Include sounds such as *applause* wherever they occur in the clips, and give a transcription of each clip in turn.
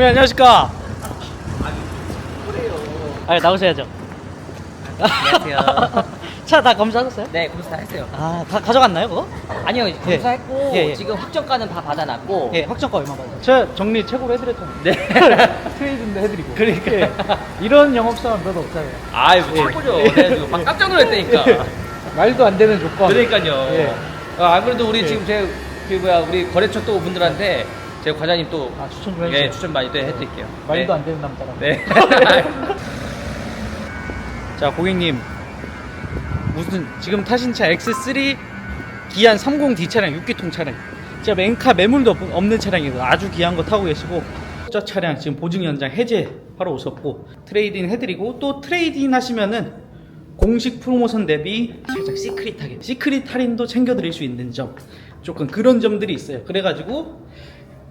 고객님 안녕하십니까? 아 나오셔야죠. 안녕하세요. *laughs* 차 다 검사하셨어요? 네, 검사 다 했어요. 아, 다 가져갔나요, 그거? 아니요, 검사했고 예, 예. 지금 확정가는 다 받아놨고. 예, 확정가 얼마 받아요? 제가 정리 최고로 해드렸잖아요. 네. *laughs* 트레이드도 해드리고. 그러니까. 예. *laughs* 이런 영업사원 몇도 없잖아요. 아이, 뭐 예. 최고죠. 지금 막 깜짝 놀랐다니까. 말도 안 되는 조건. 그러니까요. 예. 아, 안 그래도 우리 예. 지금 제, 그 뭐야, 우리 거래처 또 분들한테 제 과장님 또 아, 추천 좀 해주세요. 예, 추천 많이 또 해드릴게요. 말도 네. 안 되는 남자라. 네. *laughs* 자, 고객님. 무슨 지금 타신 차 X3 기안 30D 차량 6기통 차량. 진짜 멘카 매물도 없- 없는 차량이고 아주 귀한 거 타고 계시고 저 차량 지금 보증 연장 해제 하러 오셨고 트레이딩 해드리고 또 트레이딩 하시면은 공식 프로모션 대비 살짝 시크릿하게 시크릿 할인도 챙겨드릴 수 있는 점 조금 그런 점들이 있어요. 그래가지고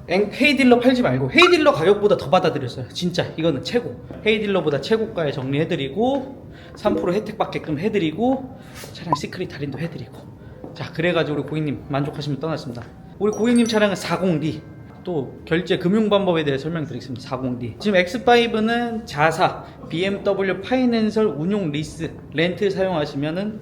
앵- 헤이딜러 팔지 말고 헤이딜러 가격보다 더 받아드렸어요. 진짜 이거는 최고. 헤이딜러보다 최고가에 정리해드리고 3% 혜택 받게끔 해드리고 차량 시크릿 할인도 해드리고 자 그래가지고 우리 고객님 만족하시면 떠났습니다. 우리 고객님 차량은 40D 또 결제 금융 방법에 대해 설명드리겠습니다. 40D 지금 X5는 자사 BMW 파이낸셜 운용 리스 렌트 사용하시면은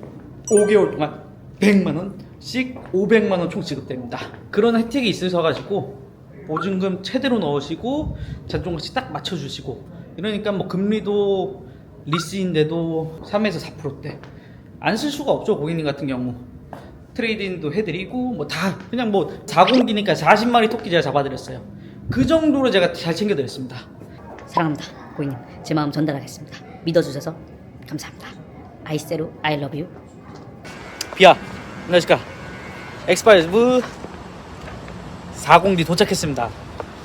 5개월 동안 100만 원씩 500만 원 총 지급됩니다. 그런 혜택이 있으셔 가지고 보증금 최대로 넣으시고 잔존같이 딱 맞춰주시고 이러니까 뭐 금리도 리스인데도 3에서 4%대 안 쓸 수가 없죠 고객님 같은 경우 트레이딩도 해드리고 뭐 다 그냥 뭐 40기니까 40마리 토끼 제가 잡아드렸어요 그 정도로 제가 잘 챙겨드렸습니다 사랑합니다, 고객님. 제 마음 전달하겠습니다. 믿어주셔서 감사합니다. 아이세로 I love you. 비야 안녕하십니까 X5 40D 도착했습니다.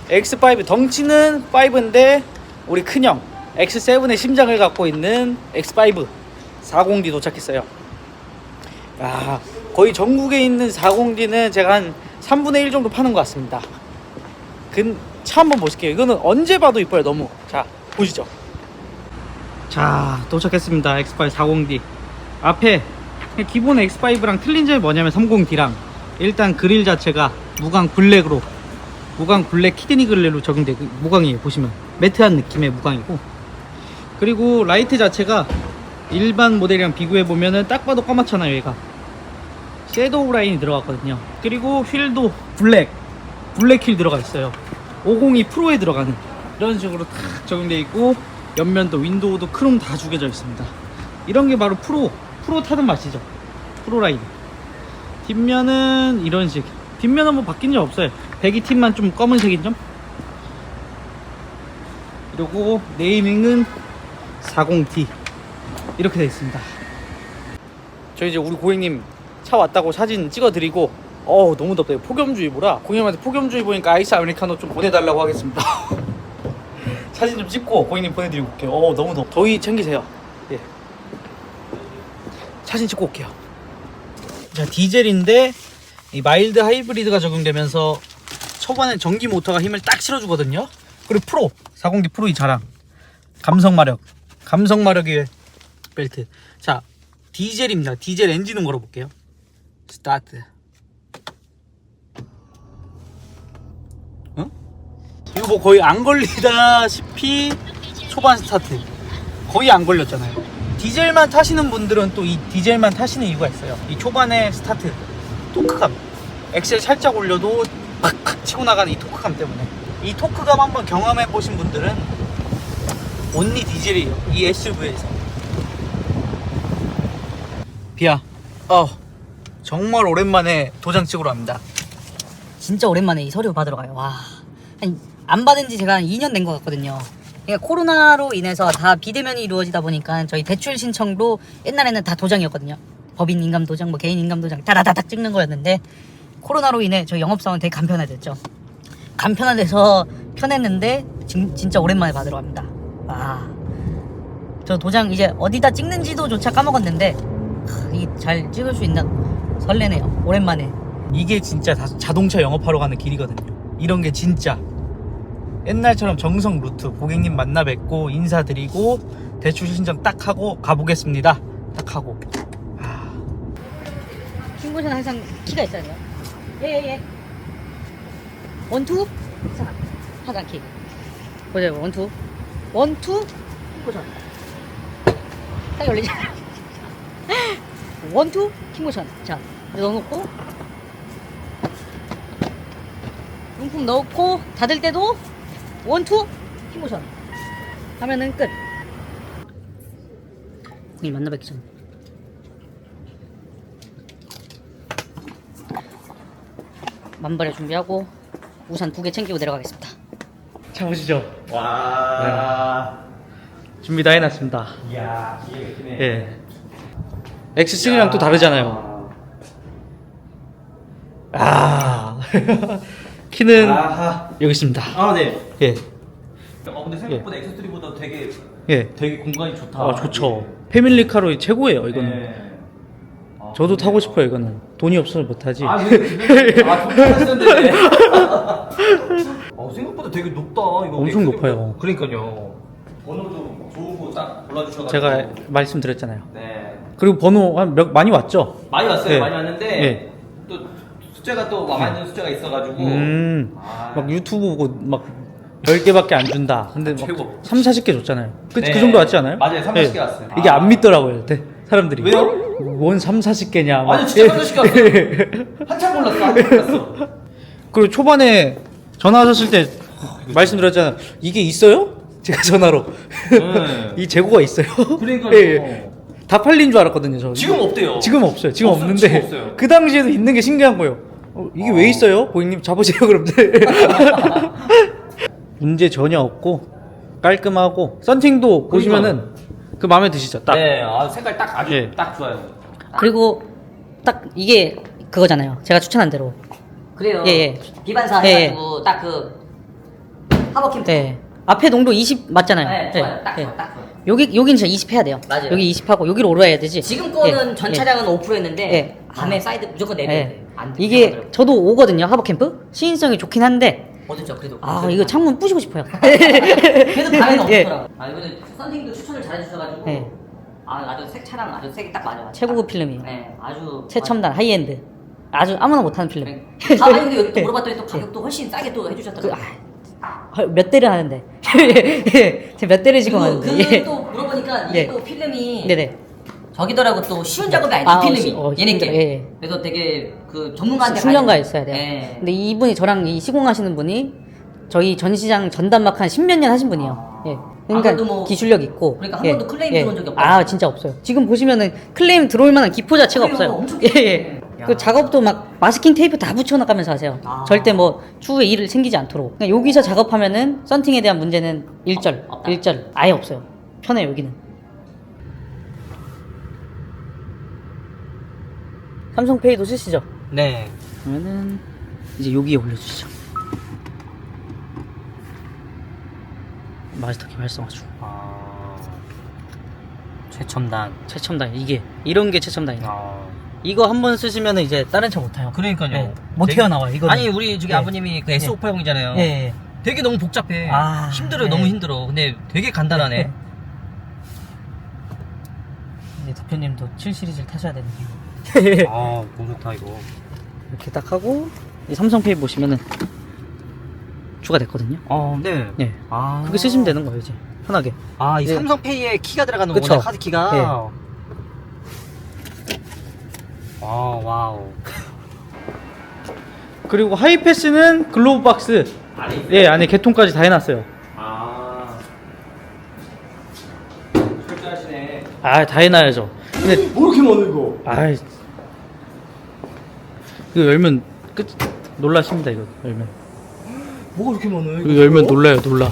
X5 덩치는 5인데 우리 큰형 X7의 심장을 갖고 있는 X5 40D 도착했어요. 야 거의 전국에 있는 40D는 제가 한 3분의 1 정도 파는 것 같습니다. 근, 차 한번 보실게요. 이거는 언제 봐도 이뻐요 너무. 자 보시죠. 자 도착했습니다. X5 40D 앞에 기본 X5랑 틀린 점이 뭐냐면 30D랑 일단 그릴 자체가 무광 블랙으로 무광 블랙 키드니 글레로 적용돼 그 무광이에요 보시면 매트한 느낌의 무광이고 그리고 라이트 자체가 일반 모델이랑 비교해 보면은 딱 봐도 까맣잖아요 얘가. 섀도우 라인이 들어갔거든요. 그리고 휠도 블랙 블랙 휠 들어가 있어요. 502 프로에 들어가는 이런 식으로 탁 적용돼 있고 옆면도 윈도우도 크롬 다 죽여져 있습니다. 이런 게 바로 프로 프로 타는 맛이죠. 프로 라인. 뒷면은 이런 식 뒷면은 뭐 바뀐 점 없어요. 배기 팁만 좀 검은색인 점? 그리고 네이밍은 40T 이렇게 되어 있습니다. 저 이제 우리 고객님 차 왔다고 사진 찍어드리고 어우 너무 덥다. 폭염주의보라? 고객님한테 폭염주의 보니까 아이스 아메리카노 좀 보내달라고 하겠습니다. *laughs* 사진 좀 찍고 고객님 보내드리고 올게요. 어우 너무 덥. 더위 챙기세요. 예. 사진 찍고 올게요. 자 디젤인데 이 마일드 하이브리드가 적용되면서 초반에 전기 모터가 힘을 딱 실어주거든요. 그리고 프로 40D 프로 이 자랑. 감성 마력. 감성 마력의 벨트. 자 디젤입니다. 디젤 엔진음 걸어볼게요. 스타트. 어? 이거 뭐 거의 안 걸리다시피 초반 스타트. 거의 안 걸렸잖아요. 디젤만 타시는 분들은 또 이 디젤만 타시는 이유가 있어요. 이 초반에 스타트 토크감 엑셀 살짝 올려도 팍팍 치고 나가는 이 토크감 때문에 이 토크감 한번 경험해 보신 분들은 온리 디젤이에요 이 SUV에서 비야 어 정말 오랜만에 도장 찍으러 갑니다 진짜 오랜만에 이 서류 받으러 가요. 와. 아니, 안 받은 지 제가 한 2년 된 것 같거든요. 그러니까 코로나로 인해서 다 비대면이 이루어지다 보니까 저희 대출 신청도 옛날에는 다 도장이었거든요. 법인 인감 도장, 뭐 개인 인감 도장 다다다닥 찍는 거였는데 코로나로 인해 저희 영업사원 되게 간편화됐죠. 간편화돼서 편했는데 진, 진짜 오랜만에 받으러 갑니다. 와. 저 도장 이제 어디다 찍는지도 조차 까먹었는데 이게 잘 찍을 수 있나 설레네요. 오랜만에. 이게 진짜 다- 자동차 영업하러 가는 길이거든요. 이런 게 진짜 옛날처럼 정성 루트 고객님 만나 뵙고 인사드리고 대출 신청 딱 하고 가보겠습니다. 딱 하고 아, 킹보는 항상 키가 있어야 돼요. 예, 예, 예. 원투? 자, 하단 킥. 보세요 원투. 원투? 킹모션. 딱 열리잖아요 *laughs* 원투? 킹모션. 자 넣어놓고. 용품 넣고 닫을 때도 원투? 킹모션. 하면은 끝. 이 만나뵙기 전 만발의 준비하고 우산 두 개 챙기고 내려가겠습니다 자 보시죠. 와. 준비 다 해놨습니다. 이야, 기계 막히네. 예. X3랑 또 다르잖아요. 아. *laughs* 키는 아하. 여기 있습니다. 아, 네. 예. 어, 근데 생각보다 엑스3보다 되게 예. 되게 공간이 좋다. 아, 좋죠. 패밀리카로 최고예요, 이거는. 네. 아, 저도. 타고 싶어요, 이거는. 돈이 없어서 못 타지. 아, 왜 그래? 아, 돈 *laughs* 생각보다 되게 높다. 이거 엄청 엑스3보다. 높아요. 그러니까요. 번호도 좋은 거 딱 골라주셔가지고. 제가 말씀드렸잖아요. 네. 그리고 번호 한 몇, 많이 왔죠? 많이 왔어요. 예. 많이 왔는데 예. 또 숫자가 또 많은 숫자가 있어가지고. 음. 아. 막 유튜브 보고 막 10개밖에 안 준다. 근데 막 최고. 3, 40개 줬잖아요. 그, 네. 그 정도 왔지 않아요? 맞아요. 3, 40개 왔어요. 이게 아. 안 믿더라고요. 대- 사람들이. 왜요? 뭔 3, 40개냐. 아니 진짜 3, 40개 왔어. 한참 몰랐어. 한참 몰랐어. 그리고 초반에 전화하셨을 때 말씀드렸잖아요. 이게 있어요? 제가 전화로. 네. *laughs* 이 재고가 있어요. 그러니까요. *laughs* 예, 예. 다 팔린 줄 알았거든요. 저. 지금 없대요. 지금 없어요. 지금 없어요. 없는데 지금 없어요. 그 당시에도 있는 게 신기한 거예요. 어, 이게 어. 왜 있어요? 고객님 잡으세요 그럼. *laughs* 문제 전혀 없고 깔끔하고 썬팅도 보시면은 그 마음에 드시죠? 딱. 네, 아, 색깔 딱 아주 예. 딱 좋아요. 그리고 딱 이게 그거잖아요 제가 추천한 대로 그래요. 예, 예. 비반사 예, 해가지고 딱 그 하버킴 네 앞에 농도 20 맞잖아요 네, 좋아요. 딱 예. 좋아, 딱 좋아. 여기 여긴 진짜 20 해야 돼요 맞아요. 여기 20 하고 여기로 올라야 되지 지금 거는 예, 전 예. 차량은 5%였는데 예. 밤에 사이드 무조건 내려야 예. 돼. 안 돼. 이게. 저도 오거든요 하버 캠프 시인성이 좋긴 한데 어쨌죠 그래도. 아 이거 창문 부시고 싶어요 *laughs* 그래도 밤에는 *laughs* 예. 없더라고. 아 이거는 썬팅도 추천을 잘해주셔가지고. 예. 아 아주 색 차량 아주 색이 딱 맞아. 최고급 필름이에요 네, 아주. 최첨단 하이엔드 아주 아무나 못하는 필름 네. 아, 아니 근데 또 *laughs* 예. 물어봤더니 또 가격도 훨씬 싸게 또 해주셨더라고요. 아, 몇 대를 하는데 제가 몇 대를 지금 그리고 하는데 그또 물어보니까 이게 예. 또 필름이 네네 저기더라고 또 쉬운 작업이 아니지 아, 필름이 어, 얘네 힘들어, 게 예. 그래서 되게 그 전문가한테 숙련가 있어야 돼요. 예. 근데 이분이 저랑 이 시공하시는 분이 저희 전시장 전담막 한 십몇 년 하신 분이에요. 아. 예. 그러니까 아, 뭐- 기술력 있고. 그러니까 한 예. 번도 클레임 들어온 적이 없다. 아 진짜 없어요. 지금 보시면은 클레임 들어올 만한 기포 자체가 없어요. 엄청 예. 예. 야. 그 작업도 막 마스킹 테이프 다 붙여나가면서 하세요. 아. 절대 뭐 추후에 일을 생기지 않도록. 그냥 여기서 작업하면은 썬팅에 대한 문제는 일절, 없- 없다. 일절 아예 없어요. 편해 요 여기는. 삼성페이도 쓰시죠? 네. 그러면은 이제 여기에 올려주시죠. 마스터키 활성화 중. 아... 최첨단. 최첨단 이게 이런 게 최첨단이에요. 아... 이거 한 번 쓰시면 이제 다른 차 못 타요. 그러니까요. 네, 못 되게- 튀어나와 이거. 아니 우리 저기 예. 아버님이 그 S580이잖아요. 예, 예. 되게 너무 복잡해. 아, 힘들어요. 예. 너무 힘들어. 근데 되게 간단하네. *laughs* 이제 대표님도 7 시리즈를 타셔야 되는 이유. 아, 너무 좋다 이거. 이렇게 딱 하고 이 삼성페이 보시면은 추가됐거든요. 어, 네. 예. 아. 그게 쓰시면 되는 거예요 이제 편하게. 아, 이 예. 삼성페이에 키가 들어가는. 거구나. 카드 키가. 예. 아, 와우. 그리고 하이패스는 글로브 박스. 안에? 예, 안에 개통까지 다 해놨어요. 아. 철저하시네. 아, 다 해놔야죠. 근데 뭐 이렇게 많아 이거? 아이 이거 열면 끝 놀라십니다 이거 열면 뭐가 이렇게 많아 이거 열면 놀라요 놀라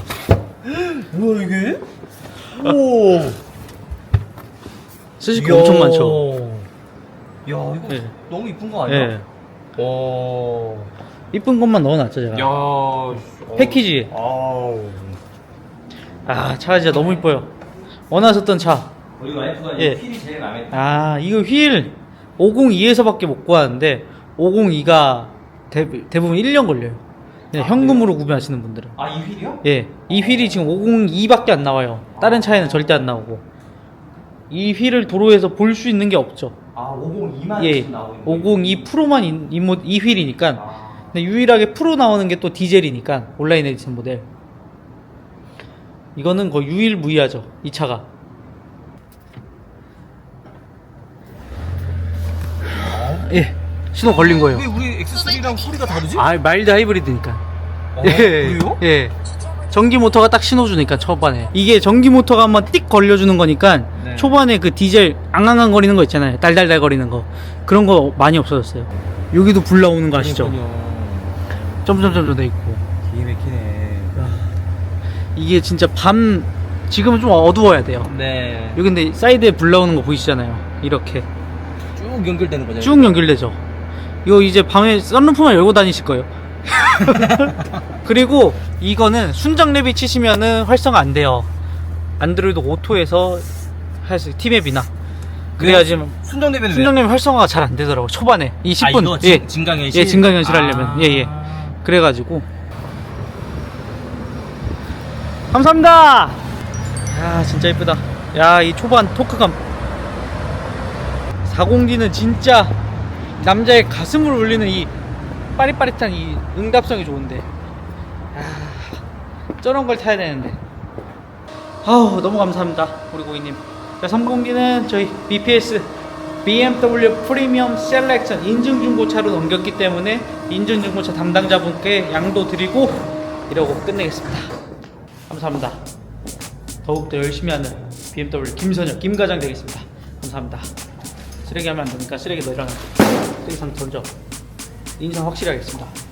*gasps* 뭐야 이게? 오. 쓰실 거 엄청 많죠 야 이거 예. 너무 이쁜 거 아니야? 예 오. 이쁜 것만 넣어놨죠 제가 야. 어. 패키지. 아우. 아차 진짜 너무 이뻐요 원하셨던 차 우리 와이프가 예. 이 필이 제일 마음에 들어. 아 이거 휠 502에서밖에 못 구하는데 502가 대, 대부분 1년 걸려요 네, 아, 현금으로 구매하시는 분들은 아, 이 휠이요? 예, 이 휠이 지금 502밖에 안 나와요. 다른 차에는 절대 안 나오고. 이 휠을 도로에서 볼 수 있는 게 없죠. 아, 502만 예, 있는 502 프로만 이, 이, 모- 이 휠이니까. 아. 근데 유일하게 프로 나오는 게 또 디젤이니까 온라인 에디션 모델. 이거는 거의 유일무이하죠 이 차가 예 신호 걸린 거예요 왜 우리 X3랑 소리가 다르지? 아 마일드 하이브리드니까 어, 예, 그래요? 예. 전기 모터가 딱 신호 주니까 초반에 이게 전기 모터가 한번 띡 걸려주는 거니까 네. 초반에 그 디젤 앙앙앙 거리는 거 있잖아요 달달달 거리는 거 그런 거 많이 없어졌어요 여기도 불 나오는 거 아시죠? 점점점점 돼 있고 기계 막히네. 이게 진짜 밤 지금은 좀 어두워야 돼요 네. 여기 근데 사이드에 불 나오는 거 보이시잖아요 이렇게 쭉 연결되는 거죠. 쭉 연결되죠 이거 이제 밤에 썬루프만 열고 다니실 거예요. *laughs* 그리고 이거는 순정 랩이 치시면은 활성화 안 돼요. 안드로이드 오토에서 할 수 티맵이나. 그래야지 순정 레벨은 순정 랩 활성화가 잘 안 되더라고 초반에. 이 10분. 아, 예, 진- 진강현실? 예 진강현실 하려면. 아. 예예. 그래가지고. 감사합니다! 야 진짜 이쁘다. 야 이 초반 토크감. 40D는 진짜 남자의 가슴을 울리는 이 빠릿빠릿한 이 응답성이 좋은데. 야 저런 걸 타야 되는데. 아우 너무 감사합니다 우리 고객님. 자 30D는 저희 BPS BMW 프리미엄 셀렉션 인증 중고차로 넘겼기 때문에 인증 중고차 담당자분께 양도 드리고 이러고 끝내겠습니다. 감사합니다. 더욱더 열심히 하는 BMW 김선혁 김과장 되겠습니다. 감사합니다. 쓰레기 하면 안 되니까 쓰레기 넣으라는 쓰레기상 던져. 인상 확실히 하겠습니다